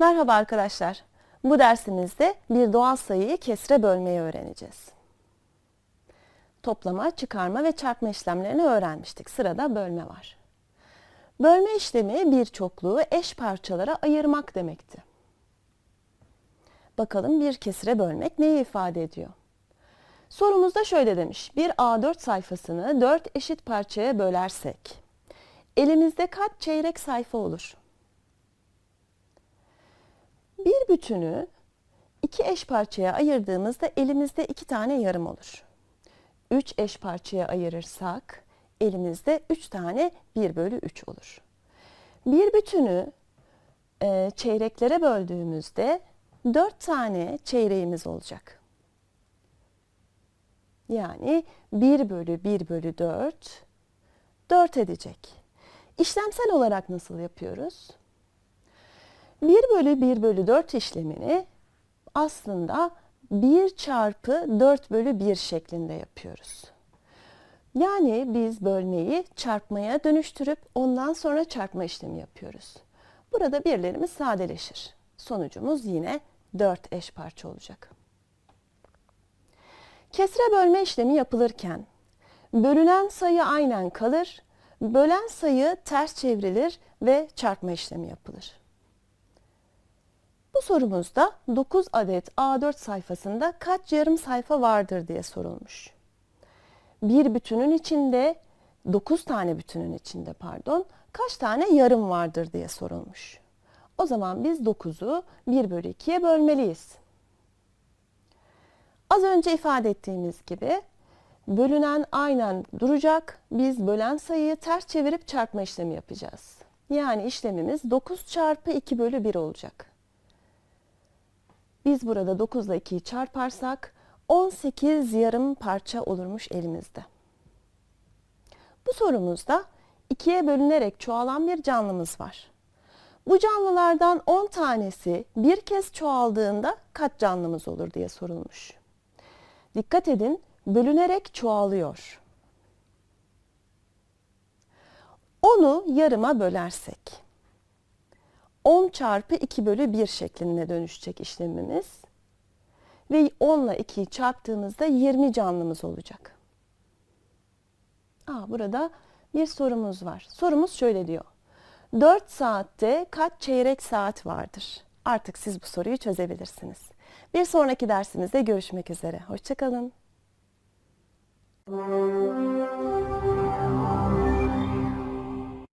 Merhaba arkadaşlar. Bu dersimizde bir doğal sayıyı kesre bölmeyi öğreneceğiz. Toplama, çıkarma ve çarpma işlemlerini öğrenmiştik. Sırada bölme var. Bölme işlemi bir çokluğu eş parçalara ayırmak demekti. Bakalım bir kesire bölmek neyi ifade ediyor? Sorumuzda şöyle demiş. Bir A4 sayfasını 4 eşit parçaya bölersek elimizde kaç çeyrek sayfa olur? Bir bütünü iki eş parçaya ayırdığımızda elimizde iki tane yarım olur. Üç eş parçaya ayırırsak elimizde üç tane bir bölü üç olur. Bir bütünü e, çeyreklere böldüğümüzde dört tane çeyreğimiz olacak. Yani 1 bölü 1 bölü 4 4 edecek. İşlemsel olarak nasıl yapıyoruz? 1 bölü 1 bölü 4 işlemini aslında 1 çarpı 4 bölü 1 şeklinde yapıyoruz. Yani biz bölmeyi çarpmaya dönüştürüp ondan sonra çarpma işlemi yapıyoruz. Burada birlerimiz sadeleşir. Sonucumuz yine 4 eş parça olacak. Kesre bölme işlemi yapılırken bölünen sayı aynen kalır, bölen sayı ters çevrilir ve çarpma işlemi yapılır. Sorumuzda 9 adet A4 sayfasında kaç yarım sayfa vardır diye sorulmuş. Bir bütünün içinde 9 tane bütünün içinde pardon kaç tane yarım vardır diye sorulmuş. O zaman biz 9'u 1 bölü 2'ye bölmeliyiz. Az önce ifade ettiğimiz gibi bölünen aynen duracak. Biz bölen sayıyı ters çevirip çarpma işlemi yapacağız. Yani işlemimiz 9 çarpı 2 bölü 1 olacak. Biz burada 9 ile 2'yi çarparsak 18 yarım parça olurmuş elimizde. Bu sorumuzda 2'ye bölünerek çoğalan bir canlımız var. Bu canlılardan 10 tanesi bir kez çoğaldığında kaç canlımız olur diye sorulmuş. Dikkat edin, bölünerek çoğalıyor. Onu yarıma bölersek 10 çarpı 2 bölü 1 şeklinde dönüşecek işlemimiz. Ve 10 ile 2'yi çarptığımızda 20 canlımız olacak. Aa, burada bir sorumuz var. Sorumuz şöyle diyor. 4 saatte kaç çeyrek saat vardır? Artık siz bu soruyu çözebilirsiniz. Bir sonraki dersimizde görüşmek üzere. Hoşçakalın.